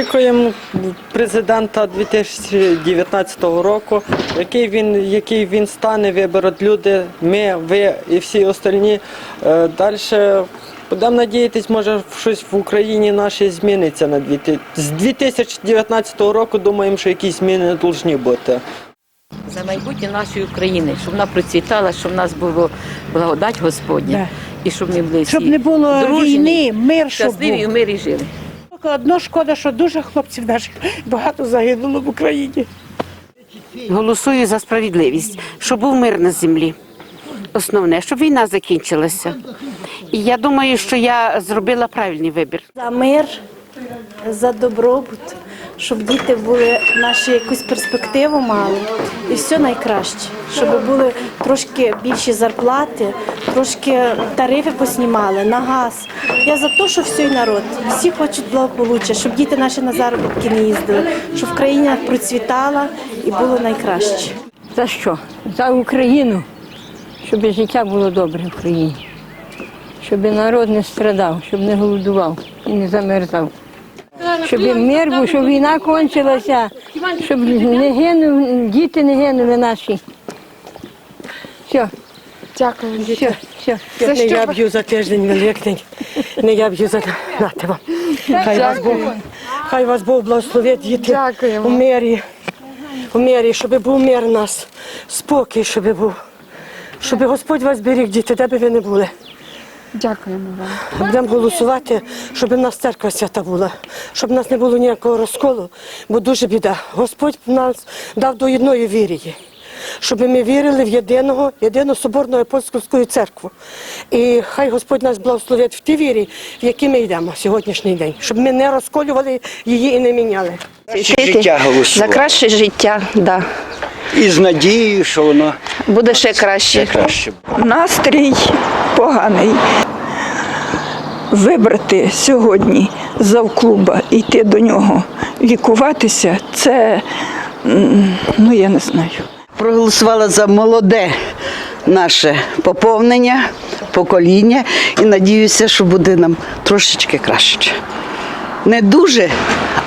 очікуємо президента 2019 року, який він, який він стане, виберуть люди, ми, ви і всі остальні. Далі будемо надіятись, може щось в Україні нашій зміниться на 2000 з 2019 року. Думаємо, що якісь зміни повинні бути. За майбутнє нашої України, щоб вона процвітала, щоб в нас було благодать Господня. Да. І щоб ми були Щоб не було дружні, війни, мир, щоб щасливі і в мирі жили. Одно шкода, що дуже хлопців наших багато загинуло в Україні. Голосую за справедливість, щоб був мир на землі. Основне, щоб війна закінчилася. І я думаю, що я зробила правильний вибір. За мир, за добробут, щоб діти були наші якусь перспективу мали і все найкраще, щоб були трошки більші зарплати, трошки тарифи поснімали на газ. Я за те, що всій народ, всі хочуть благополуччя, щоб діти наші на заробітки не їздили, щоб країна процвітала і було найкраще. За що? За Україну, щоб життя було добре в країні, щоб народ не страдав, щоб не голодував і не замерзав. Щоб мир був, щоб війна кончилася, щоб не гинули, діти не гинули наші. Все. Дякую, все, все, все. Не я б'ю за тиждень великий, не я б'ю за нате вам. Хай вас Бог, хай вас Бог благословить діти у мирі, у мирі, щоб був мир у нас, спокій, щоб був, щоб Господь вас беріг, діти, де би ви не були. Дякуємо вам. Будемо голосувати, щоб у нас церква свята була, щоб у нас не було ніякого розколу, бо дуже біда. Господь нас дав до єдної вірі, щоб ми вірили в єдиного, єдину соборну апостольську церкву. І хай Господь нас благословить в тій вірі, в якій ми йдемо сьогоднішній день, щоб ми не розколювали її і не міняли. життя За краще життя, да. І з надією, що воно Буде ще краще. краще. Настрій поганий. Вибрати сьогодні завклуба і йти до нього лікуватися, це ну я не знаю. Проголосувала за молоде наше поповнення, покоління і надіюся, що буде нам трошечки краще. Не дуже,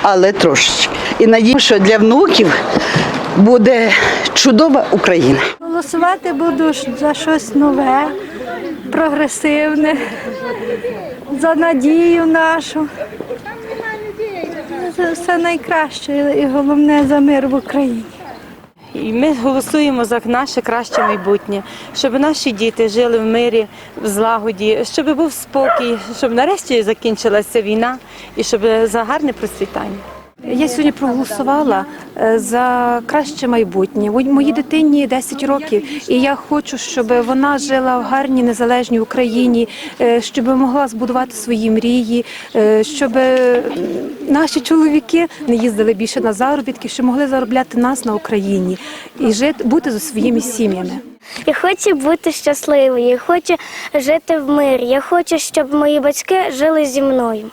але трошечки. І надіюся, що для внуків буде чудова Україна. Голосувати буду за щось нове, прогресивне, за надію нашу. Це все найкраще і головне за мир в Україні. І ми голосуємо за наше краще майбутнє, щоб наші діти жили в мирі, в злагоді, щоб був спокій, щоб нарешті закінчилася війна і щоб за гарне процвітання. Я сьогодні проголосувала е, за краще майбутнє. Мої- Моїй дитині 10 років, і я хочу, щоб вона жила в гарній незалежній Україні, е, щоб могла збудувати свої мрії, е, щоб наші чоловіки не їздили більше на заробітки, щоб могли заробляти нас на Україні і жити бути зі своїми сім'ями. Я хочу бути щасливою, я хочу жити в мирі. Я хочу, щоб мої батьки жили зі мною.